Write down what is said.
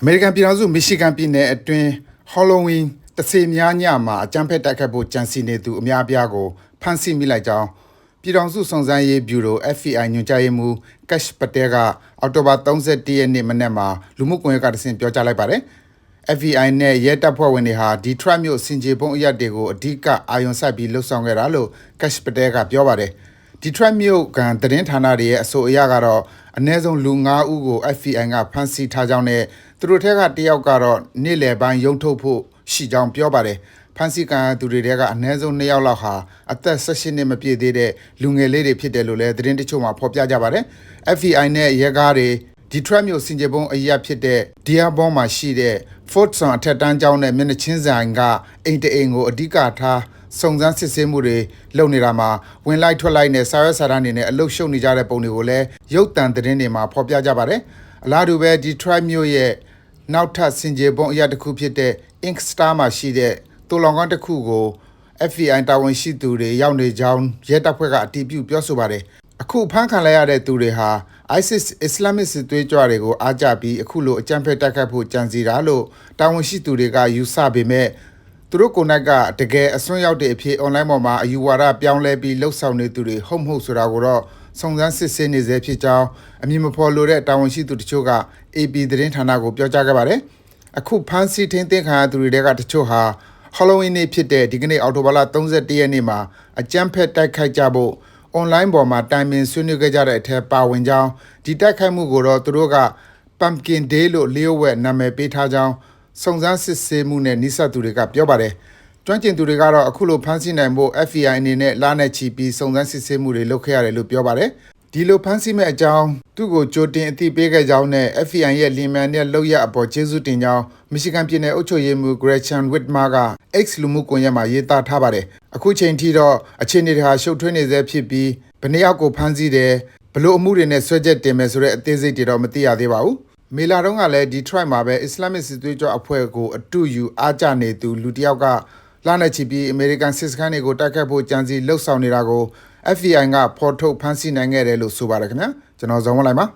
အမေရိကန်ပြည်ထောင်စုမီရှီဂန်ပြည်နယ်အတွင်းဟော်လိုဝင်းတစေများညမှာအကြမ်းဖက်တိုက်ခတ်ဖို့ကြံစီနေသူအများအပြားကိုဖမ်းဆီးမိလိုက်ကြောင်းပြည်ထောင်စုစုံစမ်းရေးဗျူရို FBI ညွှန်ကြားရေးမှူးကက်ရှ်ပတဲကအောက်တိုဘာ31ရက်နေ့မနက်မှာလူမှုကွန်ရက်ကတဆင့်ပြောကြားလိုက်ပါတယ်။ FBI နဲ့ရဲတပ်ဖွဲ့ဝင်တွေဟာဒီထရက်မြို့စင်ကြေပုံအရက်တွေကိုအဓိကအာရုံစိုက်ပြီးလှုပ်ဆောင်ခဲ့တာလို့ကက်ရှ်ပတဲကပြောပါတယ်။ ဒီထရက်မြို့ကန်သတင်းဌာနတွေရဲ့အဆိုအရကတော့အနည်းဆုံးလူ9ဦးကို FBI ကဖမ်းဆီးထားကြောင်းနဲ့သူတို့ထက်ကတယောက်ကတော့နေ့လယ်ပိုင်းရုံထုတ်ဖို့ရှိကြောင်းပြောပါတယ်။ဖမ်းဆီးခံရသူတွေထဲကအနည်းဆုံး2ယောက်လောက်ဟာအသက်18နှစ်မပြည့်သေးတဲ့လူငယ်လေးတွေဖြစ်တယ်လို့လည်းသတင်းတချို့မှာဖော်ပြကြပါတယ်။ FBI နဲ့ရဲကားတွေဒီထရက်မြို့စင်ကြေပုံအရက်ဖြစ်တဲ့ဒီယာဘောမှာရှိတဲ့ Fort Son အထက်တန်းကျောင်းနဲ့မျက်နှာချင်းဆိုင်ကအိမ်တအိမ်ကိုအဓိကထား စုံစမ်းစစ်ဆေးမှုတွေလုပ်နေတာမှာဝင်လိုက်ထွက်လိုက်နဲ့စာရွက်စာတမ်းတွေနဲ့အလုရှုပ်နေကြတဲ့ပုံတွေကိုလည်းရုပ်တံသတင်းတွေမှာဖော်ပြကြပါတယ်။အလားတူပဲ Detroit မြို့ရဲ့နောက်ထပ်စင်ကြေပုံအရာတစ်ခုဖြစ်တဲ့ Inkstar မှာရှိတဲ့တူလောင်ကွန်းတစ်ခုကို FBI တာဝန်ရှိသူတွေရောက်နေကြောင်းရဲတပ်ဖွဲ့ကအတည်ပြုပြောဆိုပါတယ်။အခုဖမ်းခံလိုက်ရတဲ့သူတွေဟာ ISIS Islamic စစ်သွေးကြွတွေကိုအားကျပြီးအခုလိုအကြမ်းဖက်တိုက်ခတ်ဖို့ကြံစီတာလို့တာဝန်ရှိသူတွေကယူဆပေမဲ့ သူတို့ကိုယ်တိုင်ကတကယ်အစွန်းရောက်တဲ့အဖြစ် online ပေါ်မှာအယူဝါဒပြောင်းလဲပြီးလှုပ်ဆောင်နေသူတွေဟုတ်မဟုတ်ဆိုတာကိုတော့စုံစမ်းစစ်ဆေးနေစေဖြစ်ကြောင်းအမည်မဖော်လိုတဲ့တာဝန်ရှိသူတချို့က AP သတင်းဌာနကိုပြောကြားခဲ့ပါတယ်။အခုဖမ်းဆီးထိန်းသိမ်းခံရသူတွေထဲကတချို့ဟာ Halloween နေ့ဖြစ်တဲ့ဒီကနေ့အောက်တိုဘာလ31ရက်နေ့မှာအကြမ်းဖက်တိုက်ခိုက်ကြဖို့ online ပေါ်မှာတိုင်ပင်ဆွေးနွေးခဲ့ကြတဲ့အထက်ပါဝင်ကြောင်းဒီတိုက်ခိုက်မှုကိုတော့သူတို့က Pumpkin Day လို့လျှို့ဝှက်နာမည်ပေးထားကြောင်း စုံစမ်းစစ်ဆေးမှုနဲ့နှိစက်သူတွေကပြောပါတယ်။ကျွမ်းကျင်သူတွေကတော့အခုလိုဖမ်းဆီးနိုင်ဖို့ FBI အနေနဲ့လာနဲ့ချီပြီးစုံစမ်းစစ်ဆေးမှုတွေလုပ်ခဲ့ရတယ်လို့ပြောပါတယ်။ဒီလိုဖမ်းဆီးမဲ့အကြောင်းသူ့ကိုကြိုတင်အသိပေးခဲ့ကြောင်းနဲ့ FBI ရဲ့လီမန်နဲ့လောက်ရအပေါ်ကျေးဇူးတင်ကြောင်းမီရှီဂန်ပြည်နယ်အုပ်ချုပ်ရေးမှူး Gretchen Whitmer က X လူမှုကွန်ရက်မှာရေးသားထားပါတယ်။အခုချိန်ထိတော့အခြေအနေတွေဟာရှုပ်ထွေးနေဆဲဖြစ်ပြီးဘယ်နှစ်ယောက်ကိုဖမ်းဆီးတယ်ဘလို့အမှုတွေနဲ့ဆွဲချက်တင်မယ်ဆိုတဲ့အသေးစိတ်တွေတော့မသိရသေးပါဘူး။ မေလာတုန်းကလည်း Detroit မှာပဲ Islamic စစ်သွေးကြွအဖွဲ့ကိုအတူယူအားကျနေသူလူတစ်ယောက်ကလာနေချီပြီး American စစ်စခန်းတွေကိုတိုက်ခတ်ဖို့ကြံစီလှုပ်ဆောင်နေတာကို FBI ကဖော်ထုတ်ဖမ်းဆီးနိုင်ခဲ့တယ်လို့ဆိုပါတယ်ခင်ဗျာကျွန်တော်ဇော်ဝင်းလိုက်ပါ